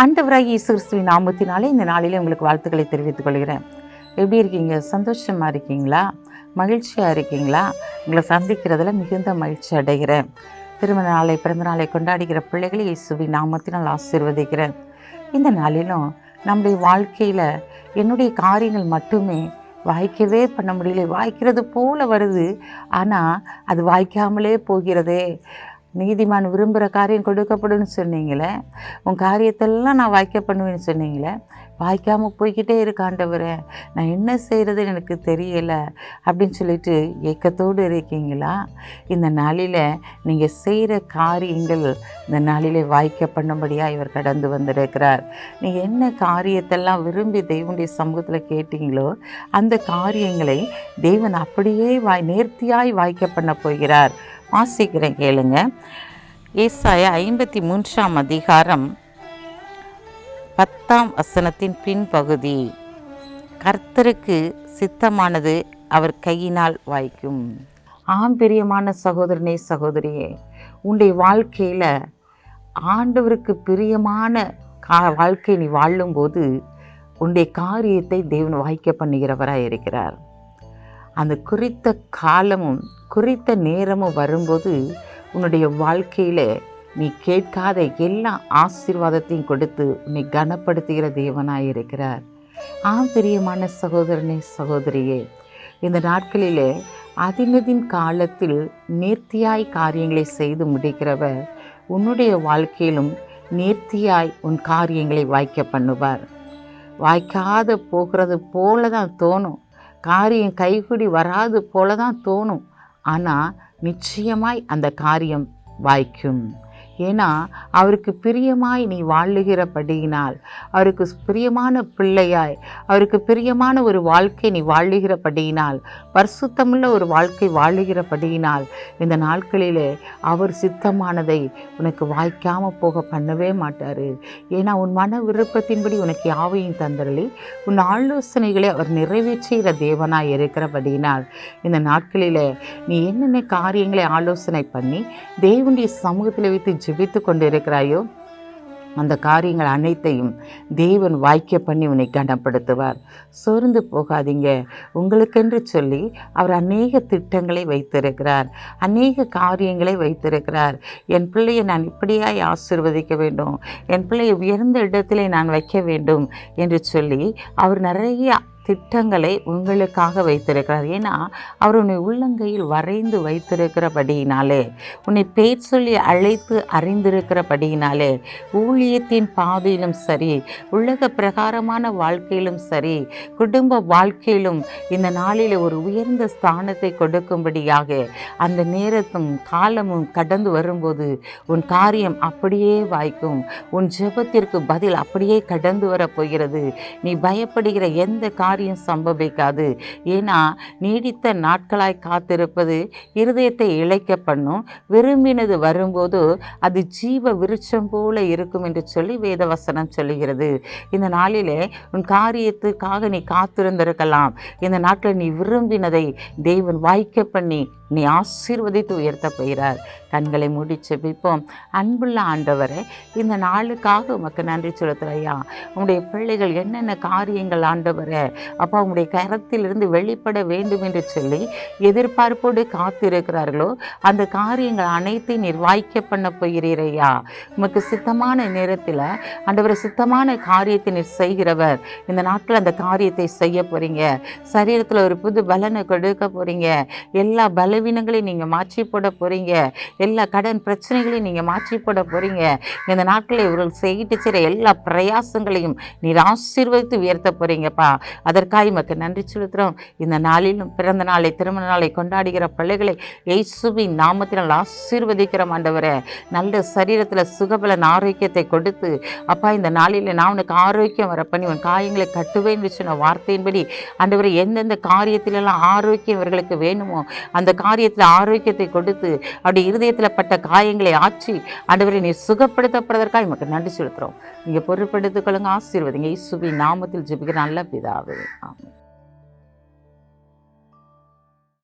ஆண்டவராகி இயேசு கிறிஸ்துவின் நாமத்தினாலே இந்த நாளிலே உங்களுக்கு வாழ்த்துக்களை தெரிவித்துக் கொள்கிறேன். எப்படி இருக்கீங்க? சந்தோஷமாக இருக்கீங்களா? மகிழ்ச்சியாக இருக்கீங்களா? உங்களை சந்திக்கிறதுல மிகுந்த மகிழ்ச்சி அடைகிறேன். திருமண நாளை பிறந்த நாளை கொண்டாடுகிற பிள்ளைகளை இயேசுவின் நாமத்தினால் ஆசீர்வதிக்கிறேன். இந்த நாளிலும் நம்முடைய வாழ்க்கையில் என்னுடைய காரியங்கள் மட்டுமே வாய்க்கவே பண்ண முடியல. வாய்க்கிறது போல வருது. ஆனால் அது வாய்க்காமலே போகிறதே. நீதிமான் விரும்புகிற காரியம் கொடுக்கப்படும்னு சொன்னீங்களே உன் காரியத்தெல்லாம் நான் வாய்க்க பண்ணுவேன்னு சொன்னீங்களே வாய்க்காமல் போய்கிட்டே இருக்காண்டவரே நான் என்ன செய்கிறதுன்னு எனக்கு தெரியலை அப்படின்னு சொல்லிட்டு ஏக்கத்தோடு இருக்கீங்களா? இந்த நாளில் நீங்கள் செய்கிற காரியங்கள் இந்த நாளிலே வாய்க்க பண்ணும்படியாக இவர் கடந்து வந்திருக்கிறார். நீங்கள் என்ன காரியத்தெல்லாம் விரும்பி தெய்வனுடைய சமூகத்தில் கேட்டீங்களோ அந்த காரியங்களை தேவன் அப்படியே வாய் நேர்த்தியாய் வாய்க்க பண்ண போகிறார். வாசிக்கிறேன் கேளுங்க. ஏசாய ஐம்பத்தி மூன்றாம் அதிகாரம் பத்தாம் வசனத்தின் பின்பகுதி. கர்த்தருக்கு சித்தமானது அவர் கையினால் வாய்க்கும். ஆம் பிரியமான சகோதரனே சகோதரியே உன்னுடைய வாழ்க்கையில் ஆண்டவருக்கு பிரியமான கா வாழ்க்கை நீ வாழும்போது உன்னுடைய காரியத்தை தேவன் வாய்க்க பண்ணுகிறவராக இருக்கிறார். அந்த குறித்த காலமும் குறித்த நேரமும் வரும்போது உன்னுடைய வாழ்க்கையில் நீ கேட்காத எல்லா ஆசீர்வாதத்தையும் கொடுத்து உன்னை கனப்படுத்துகிற தேவனாக இருக்கிறார். ஆம் பிரியமான சகோதரனே சகோதரியே இந்த நாட்களிலே அதினதின் காலத்தில் நேர்த்தியாய் காரியங்களை செய்து முடிக்கிறவர் உன்னுடைய வாழ்க்கையிலும் நேர்த்தியாய் உன் காரியங்களை வாய்க்க பண்ணுவார். வாய்க்காத போகிறது போல தான் தோணும். காரியம் கைகூடி வராது போல தான் தோணும். ஆனால் நிச்சயமாய் அந்த காரியம் வாய்க்கும். ஏன்னா அவருக்கு பிரியமாய் நீ வாழுகிறபடியினால் அவருக்கு பிரியமான பிள்ளையாய் அவருக்கு பிரியமான ஒரு வாழ்க்கை நீ வாழுகிறபடியினால் பரிசுத்தமுள்ள ஒரு வாழ்க்கை வாழுகிறபடியினால் இந்த நாட்களிலே அவர் சித்தமானதை உனக்கு வாய்க்காமல் போக பண்ணவே மாட்டார். ஏன்னா உன் மன விருப்பத்தின்படி உனக்கு யாவையும் தந்தரலி. உன் ஆலோசனைகளை அவர் நிறைவேற்றுகிற தேவனாய் இருக்கிறபடியினால் இந்த நாட்களில் நீ என்னென்ன காரியங்களை ஆலோசனை பண்ணி தேவனுடைய சமூகத்தில் வைத்து ஜெபித்து கொண்டிருக்கிறாயோ? அந்த காரியங்கள் அனைத்தையும் தேவன் வாய்க்க பண்ணி உன்னை கனப்படுத்துவார். சோர்ந்து போகாதீங்க. உங்களுக்கென்று சொல்லி அவர் அநேக திட்டங்களை வைத்திருக்கிறார். அநேக காரியங்களை வைத்திருக்கிறார். என் பிள்ளையை நான் இப்படியாய் ஆசிர்வதிக்க வேண்டும். என் பிள்ளையை உயர்ந்த இடத்திலே நான் வைக்க வேண்டும் என்று சொல்லி அவர் நிறைய திட்டங்களை உங்களுக்காக வைத்திருக்கிறார். ஏன்னா அவர் உன்னை உள்ளங்கையில் வரைந்து வைத்திருக்கிறபடியினாலே உன்னை பேர் சொல்லி அழைத்து அறிந்திருக்கிறபடியினாலே ஊழியத்தின் பாதையிலும் சரி உலக பிரகாரமான வாழ்க்கையிலும் சரி குடும்ப வாழ்க்கையிலும் இந்த நாளில் ஒரு உயர்ந்த ஸ்தானத்தை கொடுக்கும்படியாக அந்த நேரத்தும் காலமும் கடந்து வரும்போது உன் காரியம் அப்படியே வாய்க்கும். உன் ஜெபத்திற்கு பதில் அப்படியே கடந்து வரப்போகிறது நீ பயப்படுகிற எந்த காரியம் காரியம் சம்பவிக்காது. ஏன்னா நீடித்த நாட்களாய் காத்திருப்பது இருதயத்தை இழைக்க பண்ணும். விரும்பினது வரும்போது அது ஜீவ விருட்சம் போல இருக்கும் என்று சொல்லி வேதவசனம் சொல்லுகிறது. இந்த நாளிலே உன் காரியத்துக்காக நீ காத்திருந்திருக்கலாம். இந்த நாட்டில் நீ விரும்பினதை தேவன் வாய்க்க பண்ணி நீ ஆசீர்வதித்து உயர்த்த போகிறார். கண்களை மூடி செபிப்போம் அன்புள்ள ஆண்டவரே இந்த நாளுக்காக உமக்கு நன்றி செலுத்துகிற உங்களுடைய பிள்ளைகள் என்னென்ன காரியங்கள் ஆண்டவரை அப்பா அவங்களுடைய கரத்திலிருந்து வெளிப்பட வேண்டும் என்று சொல்லி எதிர்பார்ப்போடு காத்திருக்கிறார்களோ அந்த காரியங்கள் அனைத்தையும் நீர் வாய்க்க பண்ண போகிறீரையா? உமக்கு சித்தமான நேரத்தில் ஆண்டவர் சித்தமான காரியத்தை நீர் செய்கிறவர். இந்த நாட்டில் அந்த காரியத்தை செய்ய போகிறீங்க சரீரத்தில் ஒரு புது பலனை கொடுக்க போகிறீங்க எல்லா பலவீனங்களையும் நீங்கள் மாற்றி போட போகிறீங்க எல்லா கடன் பிரச்சனைகளையும் நீங்கள் மாற்றி போட போகிறீங்க இந்த நாட்களில் இவர்கள் செய்கிட்டு செய்கிற எல்லா பிரயாசங்களையும் நீர் ஆசீர்வதித்து உயர்த்த போகிறீங்கப்பா அதற்காக மக்கு நன்றி செலுத்துகிறோம். இந்த நாளிலும் பிறந்த நாளை திருமண நாளை கொண்டாடுகிற பிள்ளைகளை இயேசுவின் நாமத்தினால் ஆசீர்வதிக்கிற ஆண்டவரே. நல்ல சரீரத்தில் சுகபலன் ஆரோக்கியத்தை கொடுத்து அப்பா இந்த நாளில் நான் உனக்கு ஆரோக்கியம் வர பண்ணி உன் காயங்களை கட்டுவேன் சொன்ன வார்த்தையின்படி ஆண்டவரை எந்தெந்த காரியத்திலெல்லாம் ஆரோக்கியம் இவர்களுக்கு வேணுமோ அந்த காரியத்தில் ஆரோக்கியத்தை கொடுத்து அப்படி இருதயத்தில் பட்ட காயங்களை ஆட்சி ஆண்டவரை நீ சுகப்படுத்தப்படுவதற்காக நமக்கு நன்றி செலுத்துகிறோம். நீங்கள் பொருட்படுத்திக் கொள்ளுங்க ஆசீர்வதிங்க. இசுபி நாமத்தில் ஜெபிக்கிற நல்ல பிதாவே. 啊、